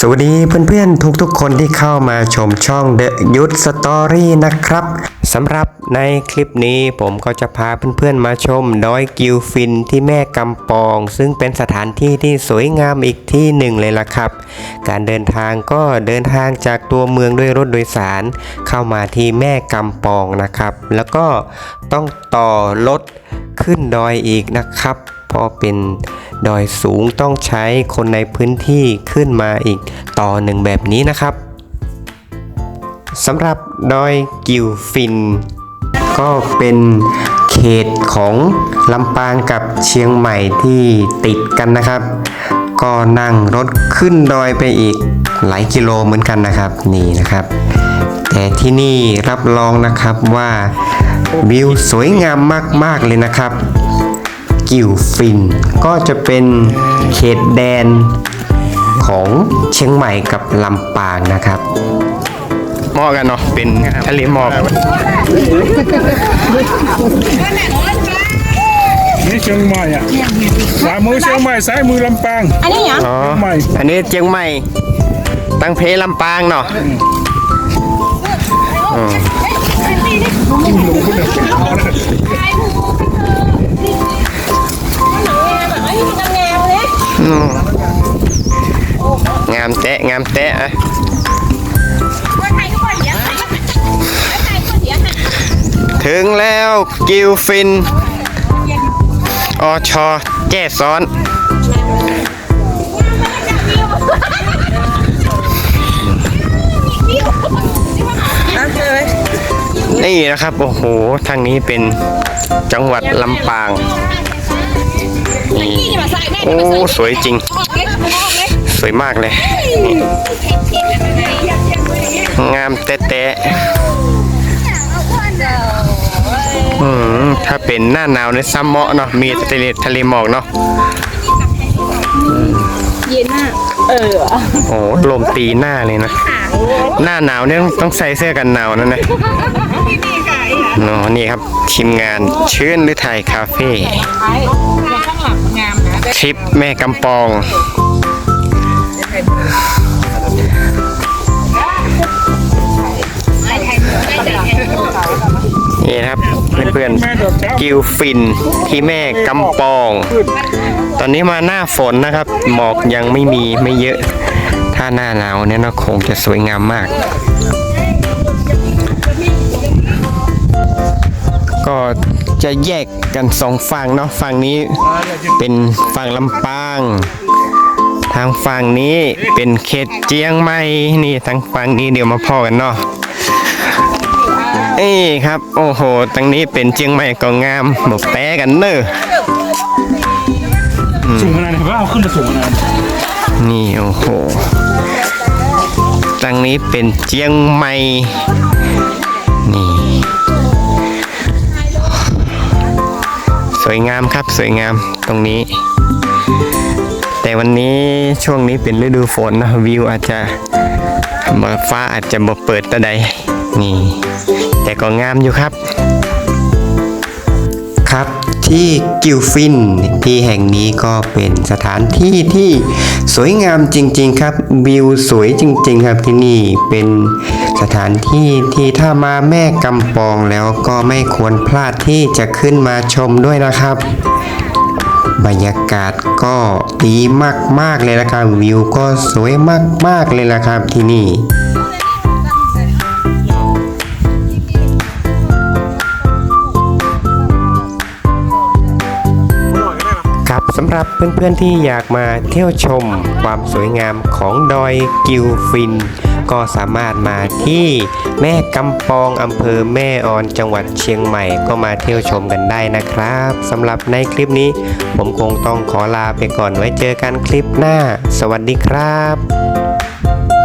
สวัสดีเพื่อนๆ ทุกๆ คนที่เข้ามาชมช่อง The Youth Story นะครับสำหรับในคลิปนี้ผมก็จะพาเพื่อนๆมาชมดอยกิวฟินที่แม่กำปอง ซึ่งเป็นสถานที่ที่สวยงามอีกที่หนึ่งเลยล่ะครับ การเดินทางก็เดินทางจากตัวเมืองด้วยรถโดยสาร เข้ามาที่แม่กำปองนะครับ แล้วก็ต้องต่อรถขึ้นดอยอีกนะครับ เพราะเป็น ดอยสูงต้องใช้คนในพื้นที่ขึ้นมาอีกต่อหนึ่งแบบนี้นะครับสำหรับดอยกิวฟิน ก็เป็นเขตของลำปางกับเชียงใหม่ที่ติดกันนะครับ ก็นั่งรถขึ้นดอยไปอีกหลายกิโลเหมือนกันนะครับนี่นะครับ แต่ที่นี่รับรองนะครับว่าวิวสวยงามมาก ๆ เลยนะครับ กิวฟิน ก็จะเป็นเขตแดนของเชียงใหม่กับลำปางนะครับเหมาะกันเนาะเป็นทะเลหมอกนี่เชียงใหม่อะขวามือเชียงใหม่ซ้ายมือลำปาง อันนี้เหรออ๋อใหม่อันนี้เจียงใหม่ ตั้งเพลำปางเนาะอืม งามแตะงามแตะอะถึงแล้วกิวฟินอชอแจ้ซ้อนนี่นะครับ โอ้โห ทางนี้เป็นจังหวัดลำปาง โอ้ สวยจริง สวยมากเลยนี่งามแตะๆอืมถ้าเป็นหน้าหนาวในซัมเมาะเนาะ มีทะเลทะเลหมอกเนาะเย็นมากเออโอ้ลมตีหน้าเลยนะ หน้าหนาวเนี่ยต้องใส่เสื้อกันหนาวนั่นนะ เนาะนี่ครับทีมงานชื่นหรือไทยคาเฟ่ทริปแม่กำปอง นี่นะครับเพื่อนๆกิวฟินที่แม่กำปอง ตอนนี้มาหน้าฝนนะครับ หมอกยังไม่มีไม่เยอะ ถ้าหน้าหนาวเนี่ยนะคงจะสวยงามมาก จะแยกกันสองฝั่งเนาะฝั่งนี้เป็นฝั่งลำปาง ทางฝั่งนี้เป็นเขตเจียงใหม่นี่ทางฝั่งนี้เดี๋ยวมาพอกันเนาะเอ้ครับ โอ้โหทางนี้เป็นเจียงใหม่ก็งามหมกแปะกันเนอะสูงขนาดไหนว่าเอาขึ้นมาสูงขนาดนนี่โอ้โหทางนี้เป็นเจียงใหม่ วยงามครับสวยงามตรงนี้ แต่วันนี้ช่วงนี้เป็นฤดูฝนนะวิวอาจจะมาฟ้าอาจจะมาเปิดตะใดนี่ แต่ก็งามอยู่ครับ ครับ ที่กิวฟิน ที่แห่งนี้ก็เป็นสถานที่ที่สวยงามจริง ๆ ครับวิวสวยจริง ๆ ครับที่นี่เป็นสถานที่ที่ถ้ามาแม่กำปองแล้วก็ไม่ควรพลาดที่จะขึ้นมาชมด้วยนะครับ บรรยากาศก็ดีมากๆเลยนะครับวิวก็สวยมากๆเลยนะครับที่นี่ รับเพื่อนๆที่อยากมาเที่ยวชมความสวยงามของดอยกิวฟิน ก็สามารถมาที่แม่กำปองอำเภอแม่ออนจังหวัดเชียงใหม่ก็มาเที่ยวชมกันได้นะครับสำหรับในคลิปนี้ ผมคงต้องขอลาไปก่อนไว้เจอกันคลิปหน้า สวัสดีครับ